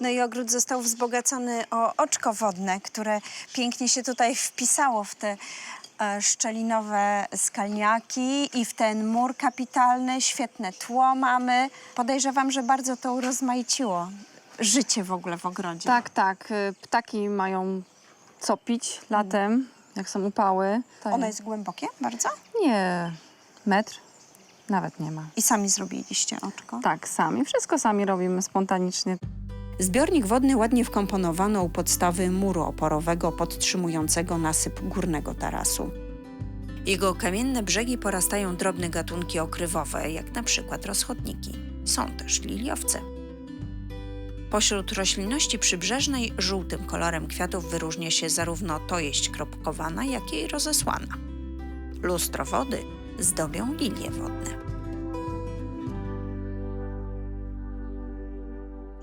No i ogród został wzbogacony o oczko wodne, które pięknie się tutaj wpisało w te e, szczelinowe skalniaki i w ten mur kapitalny. Świetne tło mamy. Podejrzewam, że bardzo to urozmaiciło życie w ogóle w ogrodzie. Tak, tak. y, Ptaki mają co pić latem, jak są upały. To Ono jest głębokie bardzo? Nie, metr nawet nie ma. I sami zrobiliście oczko? Tak, sami. Wszystko sami robimy spontanicznie. Zbiornik wodny ładnie wkomponowano u podstawy muru oporowego podtrzymującego nasyp górnego tarasu. Jego kamienne brzegi porastają drobne gatunki okrywowe, jak na przykład rozchodniki. Są też liliowce. Pośród roślinności przybrzeżnej żółtym kolorem kwiatów wyróżnia się zarówno tojeść kropkowana, jak i rozesłana. Lustro wody zdobią lilie wodne.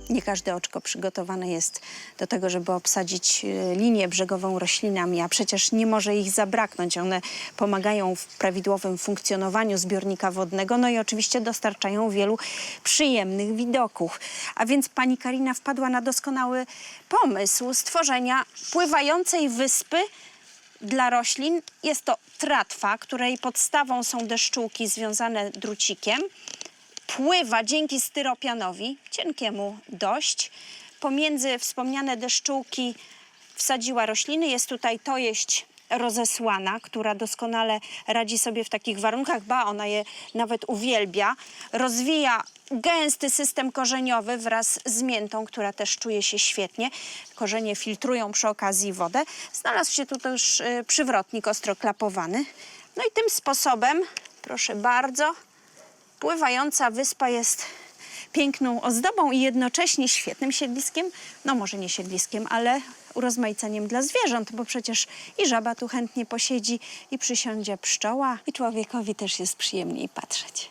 Nie każde oczko przygotowane jest do tego, żeby obsadzić e, linię brzegową roślinami, a przecież nie może ich zabraknąć. One pomagają w prawidłowym funkcjonowaniu zbiornika wodnego, no i oczywiście dostarczają wielu przyjemnych widoków. A więc pani Karina wpadła na doskonały pomysł stworzenia pływającej wyspy dla roślin. Jest to tratwa, której podstawą są deszczułki związane drucikiem pływa dzięki styropianowi, cienkiemu dość. Pomiędzy wspomniane deszczułki wsadziła rośliny. Jest tutaj tojeść rozesłana, która doskonale radzi sobie w takich warunkach, ba, ona je nawet uwielbia. Rozwija gęsty system korzeniowy wraz z miętą, która też czuje się świetnie. Korzenie filtrują przy okazji wodę. Znalazł się tu też y, przywrotnik ostro klapowany. No i tym sposobem, proszę bardzo, Pływająca wyspa jest piękną ozdobą i jednocześnie świetnym siedliskiem, no może nie siedliskiem, ale urozmaiceniem dla zwierząt, bo przecież i żaba tu chętnie posiedzi, i przysiądzie pszczoła, i człowiekowi też jest przyjemniej patrzeć.